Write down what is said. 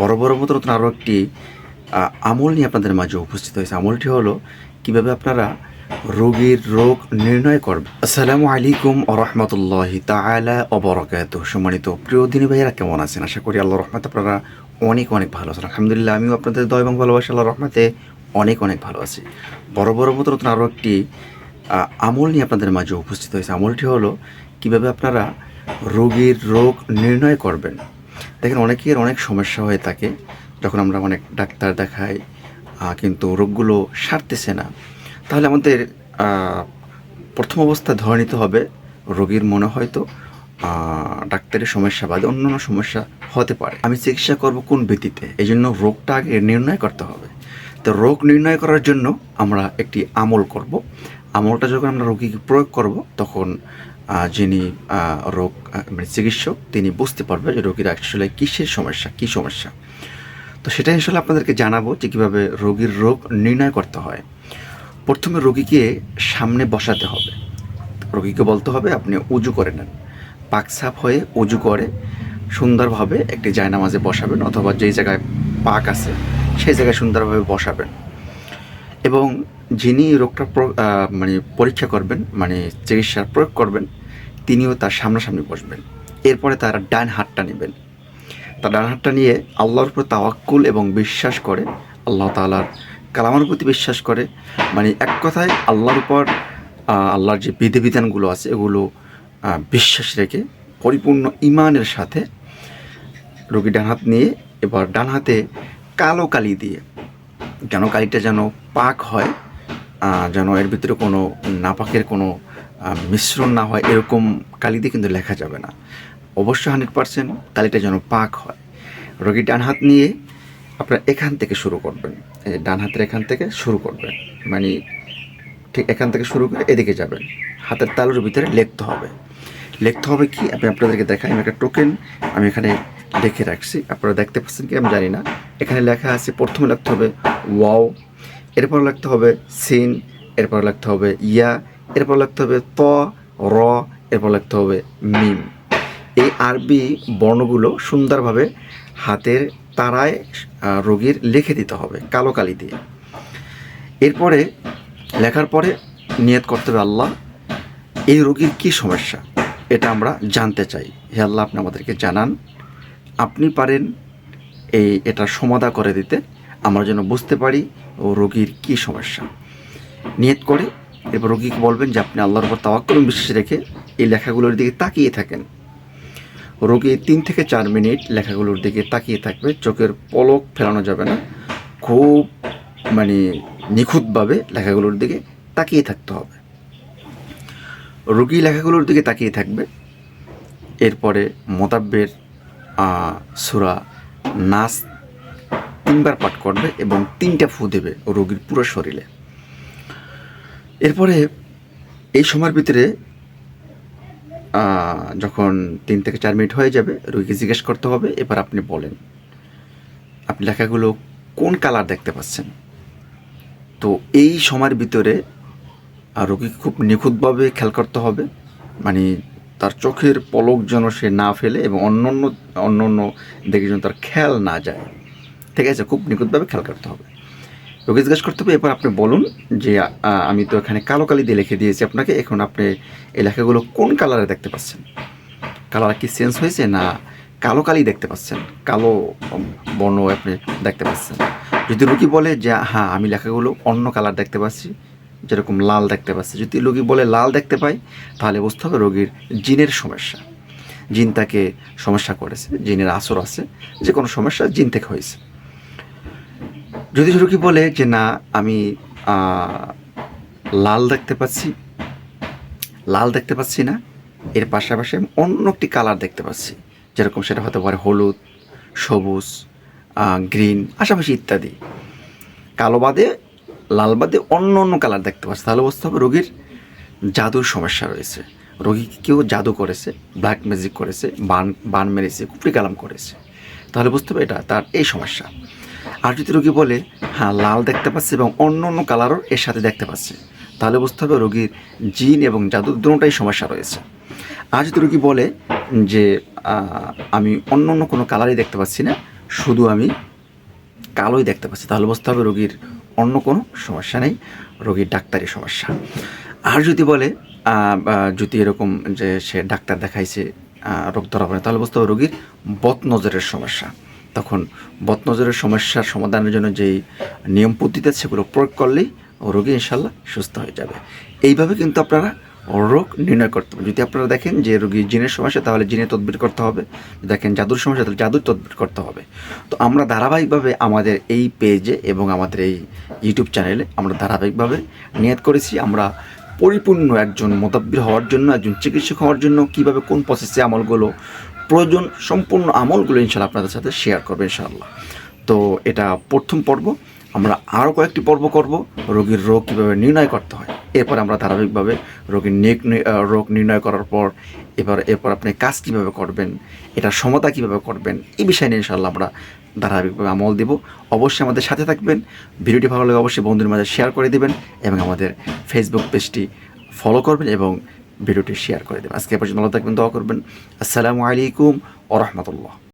বড় বড় মতো নতুন আরও একটি আমল নিয়ে আপনাদের মাঝে উপস্থিত হয়েছে। আমলটি হলো কীভাবে আপনারা রোগীর রোগ নির্ণয় করবেন। আসসালামু আলাইকুম রহমতুল্লাহ তালা অবরকাত সম্মানিত প্রিয় দিনী ভাইয়েরা, কেমন আছেন? আশা করি আল্লাহ রহমত আপনারা অনেক অনেক ভালো আছেন। আলহামদুলিল্লাহ, আমিও আপনাদের দয় এবং ভালোবাসা আল্লাহ রহমতে অনেক অনেক ভালো আছি। বড় বড় মতো নতুন আরও একটি আমল নিয়ে আপনাদের মাঝে উপস্থিত হয়েছে। আমলটি হলো কীভাবে আপনারা রোগীর রোগ নির্ণয় করবেন। দেখেন অনেকের অনেক সমস্যা হয়ে থাকে যখন আমরা অনেক ডাক্তার দেখাই কিন্তু রোগগুলো সারতেছে না। তাহলে আমাদের প্রথম অবস্থা ধরে নিতে হবে রোগীর মনে হয়তো ডাক্তারের সমস্যা বাদে অন্যান্য সমস্যা হতে পারে। আমি চিকিৎসা করব কোন ভিত্তিতে? এই জন্য রোগটা আগে নির্ণয় করতে হবে। তো রোগ নির্ণয় করার জন্য আমরা একটি আমল করব। আমলটা যখন আমরা রোগীকে প্রয়োগ করব, তখন যিনি রোগ মানে চিকিৎসক, তিনি বুঝতে পারবে যে রোগীর আসলে কিসের সমস্যা, কী সমস্যা। তো সেটাই আসলে আপনাদেরকে জানাব যে কীভাবে রোগীর রোগ নির্ণয় করতে হয়। প্রথমে রোগীকে সামনে বসাতে হবে। রোগীকে বলতে হবে, আপনি উজু করে নেন। পাক সাফ হয়ে উজু করে সুন্দরভাবে একটি জায়নামাজে বসাবেন, অথবা যেই জায়গায় পাক আছে, সেই জায়গায় সুন্দরভাবে বসাবেন। এবং যিনি রোগটা মানে পরীক্ষা করবেন মানে চিকিৎসার প্রয়োগ করবেন, তিনিও তার সামনাসামনি বসবেন। এরপরে তার ডান হাতটা নেবেন। তার ডান হাতটা নিয়ে আল্লাহর উপর তাওয়াক্কুল এবং বিশ্বাস করে, আল্লাহ তাআলার কালামার প্রতি বিশ্বাস করে মানে এক কথায় আল্লাহর উপর আল্লাহর যে বিধিবিধানগুলো আছে, এগুলো বিশ্বাস রেখে পরিপূর্ণ ইমানের সাথে রোগী ডান হাত নিয়ে এবার ডান হাতে কালো কালি দিয়ে, যেন কালিটা যেন পাক হয় যেন এর ভিতরে কোনো নাপাকের কোনো মিশ্রণ না হয়, এরকম কালি দিয়ে কিন্তু লেখা যাবে না। অবশ্যই হান্ড্রেড পার্সেন্ট কালিটা যেন পাক হয়। রোগী ডান হাত নিয়ে আপনার এখান থেকে শুরু করবেন। ডান হাতের এখান থেকে শুরু করবেন। মানে ঠিক এখান থেকে শুরু করে এদিকে যাবেন। হাতের তালুর ভিতরে লিখতে হবে। লিখতে হবে কি? আমি আপনাদেরকে দেখাই। আমি একটা টোকেন আমি এখানে লিখে রাখছি। আপনারা দেখতে পাচ্ছেন কি? আমি জানি না। এখানে লেখা আছে, প্রথমে লিখতে হবে, ওয়াও। এরপর লিখতে হবে সিন, এরপর লিখতে হবে ইয়া, এরপর লিখতে হবে ত, র, এরপর লিখতে হবে মিম। এই আরবি বর্ণগুলো সুন্দরভাবে হাতের তারায় রোগীর লিখে দিতে হবে, কালো কালি দিয়ে। এরপরে লেখার পরে নিয়ত করতে হবে আল্লাহ, এই রোগীর কী সমস্যা? এটা আমরা জানতে চাই। হে আল্লাহ, আপনি আমাদেরকে জানান। আপনি পারেন এই এটা সমাধা করে দিতে। আমরা যেন বুঝতে পারি ও রোগীর কী সমস্যা? নিয়ত করে এরপর রোগীকে বলবেন যে, আপনি আল্লাহর উপর তাওয়াক্কুল বিশ্বাস রেখে এই লেখাগুলোর দিকে তাকিয়ে থাকেন। রোগী তিন থেকে চার মিনিট লেখাগুলোর দিকে তাকিয়ে থাকবে, চোখের পলক ফেরানো যাবে না। খুব মানে নিখুঁতভাবে লেখাগুলোর দিকে তাকিয়ে থাকতে হবে। রোগী লেখাগুলোর দিকে তাকিয়ে থাকবে। এরপরে মোতাব্বের সুরা নাচ তিনবার পাঠ করবে এবং তিনটা ফু দেবে রোগীর পুরো শরীরে। এরপরে এই সময়ের ভিতরে যখন তিন থেকে চার মিনিট হয়ে যাবে, রোগীকে জিজ্ঞেস করতে হবে, এবার আপনি বলেন। আপনি লেখাগুলো কোন কালার দেখতে পাচ্ছেন? তো এই সময়ের ভিতরে রোগীকে খুব নিখুঁতভাবে খেয়াল করতে হবে। মানে তার চোখের পলক যেন সে না ফেলে এবং অন্য অন্য অন্য অন্য দেখে যেন তার খেয়াল না যায়। ঠিক আছে খুব নিখুঁতভাবে খেয়াল করতে হবে। রোগী জিজ্ঞেস করতে হবে এবার আপনি বলুন যে আমি তো এখানে কালো কালি দিয়ে লিখে দিয়েছি আপনাকে, এখন আপনি এই লেখাগুলো কোন কালারে দেখতে পাচ্ছেন? কালার কি চেঞ্জ হয়েছে না কালো কালি দেখতে পাচ্ছেন? কালো বর্ণ আপনি দেখতে পাচ্ছেন। যদি রোগী বলে যে হ্যাঁ আমি লেখাগুলো অন্য কালার দেখতে পাচ্ছি, যেরকম লাল দেখতে পাচ্ছি। যদি রোগী বলে লাল দেখতে পাই, তাহলে বুঝতে হবে রোগীর জিনের সমস্যা। জিন তাকে সমস্যা করেছে, জিনের আসর আছে, যে কোনো সমস্যা জিন থেকে হয়েছে। যদি রোগী বলে যে, না, আমি লাল দেখতে পাচ্ছি, লাল দেখতে পাচ্ছি না, এর পাশাপাশি আমি অন্য একটি কালার দেখতে পাচ্ছি, যেরকম সেটা হতে পারে হলুদ, সবুজ গ্রিন আশাপাশি ইত্যাদি। কালো বাদে, লাল বাদে অন্য অন্য কালার দেখতে পাচ্ছি। তাহলে বুঝতে হবে রোগীর জাদুর সমস্যা রয়েছে। রোগীকে কেউ জাদু করেছে ব্ল্যাক ম্যাজিক করেছে, বান বান মেরেছে কুপড়ি কালাম করেছে। তাহলে বুঝতে হবে এটা তার এই সমস্যা। আর যদি রোগী বলে হ্যাঁ লাল দেখতে পাচ্ছে এবং অন্য অন্য কালারও এর সাথে দেখতে পাচ্ছে। তাহলে বুঝতে হবে রোগীর জিন এবং জাদু দুটোটাই সমস্যা রয়েছে। আর যদি রোগী বলে যে আমি অন্য অন্য কোনো কালারই দেখতে পাচ্ছি না, শুধু আমি কালোই দেখতে পাচ্ছি। তাহলে বুঝতে হবে রোগীর অন্য কোনো সমস্যা নেই, রোগীর ডাক্তারি সমস্যা। আর যদি বলে যদি এরকম যে সে ডাক্তার দেখাইছে রোগ ধরা পড়ে, তাহলে বুঝতে হবে রোগীর বদনজরের সমস্যা। তখন বদনজরের সমস্যার সমাধানের জন্য যেই নিয়ম পদ্ধতি আছে, সেগুলো প্রয়োগ করলেই রোগী ইনশাল্লাহ সুস্থ হয়ে যাবে। এইভাবে কিন্তু আপনারা রোগ নির্ণয় করতে হবে যদি আপনারা দেখেন যে রোগীর জিনের সমস্যা, তাহলে জিনে তদবির করতে হবে। দেখেন জাদুর সমস্যা, তাহলে জাদুর তদবির করতে হবে। তো আমরা ধারাবাহিকভাবে আমাদের এই পেজে এবং আমাদের এই ইউটিউব চ্যানেলে আমরা ধারাবাহিকভাবে নিয়ত করেছি। আমরা পরিপূর্ণ একজন মোতাব্বির হওয়ার জন্য, একজন চিকিৎসক হওয়ার জন্য, কীভাবে কোন প্রসেসে আমলগুলো প্রয়োজন সম্পূর্ণ আমলগুলো ইনশাল্লাহ আপনাদের সাথে শেয়ার করবে ইনশাআল্লাহ। তো এটা প্রথম পর্ব, আমরা আরও কয়েকটি পর্ব করব, রোগীর রোগ কীভাবে নির্ণয় করতে হয়। এরপর আমরা ধারাবাহিকভাবে রোগীর নিক রোগ নির্ণয় করার পর এবার এরপর আপনি কাজ কীভাবে করবেন, এটার সমতা কীভাবে করবেন, এই বিষয় নিয়ে ইনশাল্লাহ আমরা ধারাবাহিকভাবে আমল দিব। অবশ্যই আমাদের সাথে থাকবেন, ভিডিওটি ভালো লাগে অবশ্যই বন্ধুদের মাঝে শেয়ার করে দিবেন এবং আমাদের ফেসবুক পেজটি ফলো করবেন এবং ভিডিওটি শেয়ার করে দেবেন। আজকে পর্যন্ত ভালো থাকবেন দোয়া করবেন। আসসালামু আলাইকুম ও রহমতুল্লাহ।